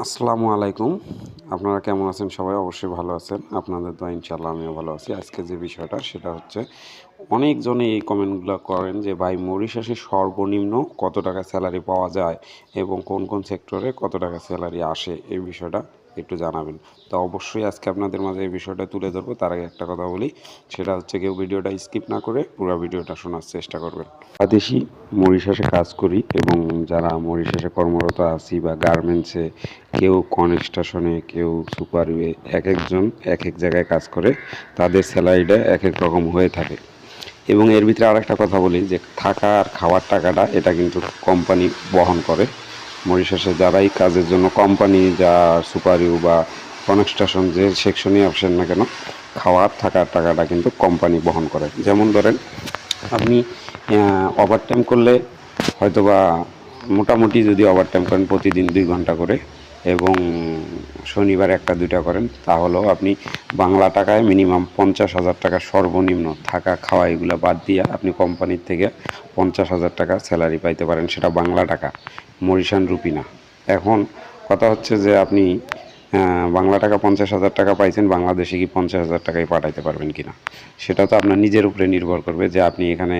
আসসালামু আলাইকুম। আপনারা কেমন আছেন? সবাই অবশ্যই ভালো আছেন। আপনাদের তো ইনশাল্লাহ আমিও ভালো আছি। আজকে যে বিষয়টা, সেটা হচ্ছে অনেকজনে এই কমেন্টগুলো করেন যে, ভাই মরিশাসে সর্বনিম্ন কত টাকা স্যালারি পাওয়া যায় এবং কোন কোন সেক্টরে কত টাকা স্যালারি আসে? এই বিষয়টা একটু জানাবেন। তো অবশ্যই আজকে আপনাদের মাঝে এই বিষয়টা তুলে ধরবো। তার আগে একটা কথা বলি, সেটা হচ্ছে কেউ ভিডিওটা স্কিপ না করে পুরো ভিডিওটা শোনার চেষ্টা করবেন। বাংলাদেশি মরিশাসে কাজ করি এবং যারা মরিশাসে কর্মরত আছি বা গার্মেন্টসে, কেউ কনস্ট্রাকশনে কেউ সুপারওয়ে, এক একজন এক এক জায়গায় কাজ করে, তাদের স্যালারিটা এক এক রকম হয়ে থাকে। এবং এর ভিতরে আরেকটা কথা বলি যে থাকা আর খাওয়ার টাকাটা, এটা কিন্তু কোম্পানি বহন করে। মরিশাসে যারাই কাজের জন্য কোম্পানি যা সুপারিউ বা কনস্ট্রাকশন যে সেকশনই আসেন না কেন, খাওয়ার, থাকার টাকাটা কিন্তু কোম্পানি বহন করে। যেমন ধরেন, আপনি ওভারটাইম করলে হয়তোবা মোটামুটি যদি ওভারটাইম করেন প্রতিদিন দুই ঘণ্টা করে এবং শনিবার একটা, দুইটা করেন, তাহলেও আপনি বাংলা টাকায় মিনিমাম পঞ্চাশ হাজার টাকা সর্বনিম্ন থাকা খাওয়া এগুলো বাদ দিয়ে আপনি কোম্পানির থেকে পঞ্চাশ হাজার টাকা স্যালারি পাইতে পারেন, সেটা বাংলা টাকা, মরিশান রুপি না। এখন কথা হচ্ছে যে আপনি বাংলা টাকা পঞ্চাশ হাজার টাকা পাইছেন, বাংলাদেশে কি পঞ্চাশ হাজার টাকায় পাঠাইতে পারবেন কিনা? সেটা তো আপনার নিজের উপরে নির্ভর করবে যে আপনি এখানে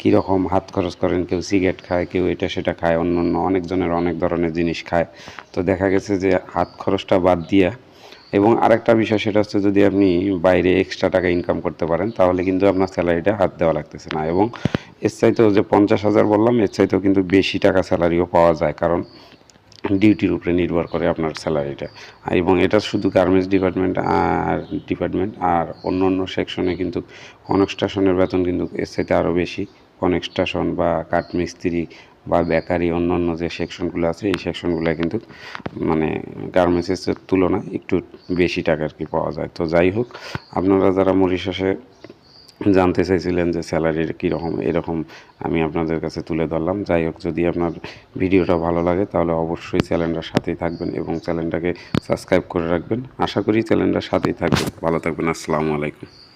কীরকম হাত খরচ করেন, কেউ সিগারেট খায়, কেউ এটা সেটা খায়, অন্য অন্য অনেকজনের অনেক ধরনের জিনিস খায়। তো দেখা গেছে যে হাত খরচটা বাদ দিয়ে, এবং আরেকটা বিষয় সেটা হচ্ছে যদি আপনি বাইরে এক্সট্রা টাকা ইনকাম করতে পারেন, তাহলে কিন্তু আপনার স্যালারিটা হাত দেওয়া লাগতেছে না। এবং এর চাইতেও যে পঞ্চাশ হাজার বললাম, এর চাইতেও কিন্তু বেশি টাকা স্যালারিও পাওয়া যায়। কারণ ডিউটির উপরে নির্ভর করে আপনার স্যালারিটা এবং এটা শুধু গার্মেন্টস ডিপার্টমেন্ট আর ডিপার্টমেন্ট আর অন্য অন্য সেকশনে কিন্তু কনস্ট্রাকশনের বেতন কিন্তু এর চাইতে আরও বেশি। কনস্ট্রাকশন বা কাঠমিস্ত্রি বা বেকারি অন্য অন্য যে সেকশনগুলো আছে, এই সেকশনগুলো কিন্তু মানে গার্মেন্টসের তুলনায় একটু বেশি টাকা আর কি পাওয়া যায়। তো যাই হোক, আপনারা যারা মরিশাসে জানতে চাইছিলেন যে স্যালারির কীরকম, এরকম আমি আপনাদের কাছে তুলে ধরলাম। যাই হোক, যদি আপনার ভিডিওটা ভালো লাগে, তাহলে অবশ্যই চ্যানেলটার সাথেই থাকবেন এবং চ্যানেলটাকে সাবস্ক্রাইব করে রাখবেন। আশা করি চ্যানেলটার সাথেই থাকবেন। ভালো থাকবেন। আসসালামু আলাইকুম।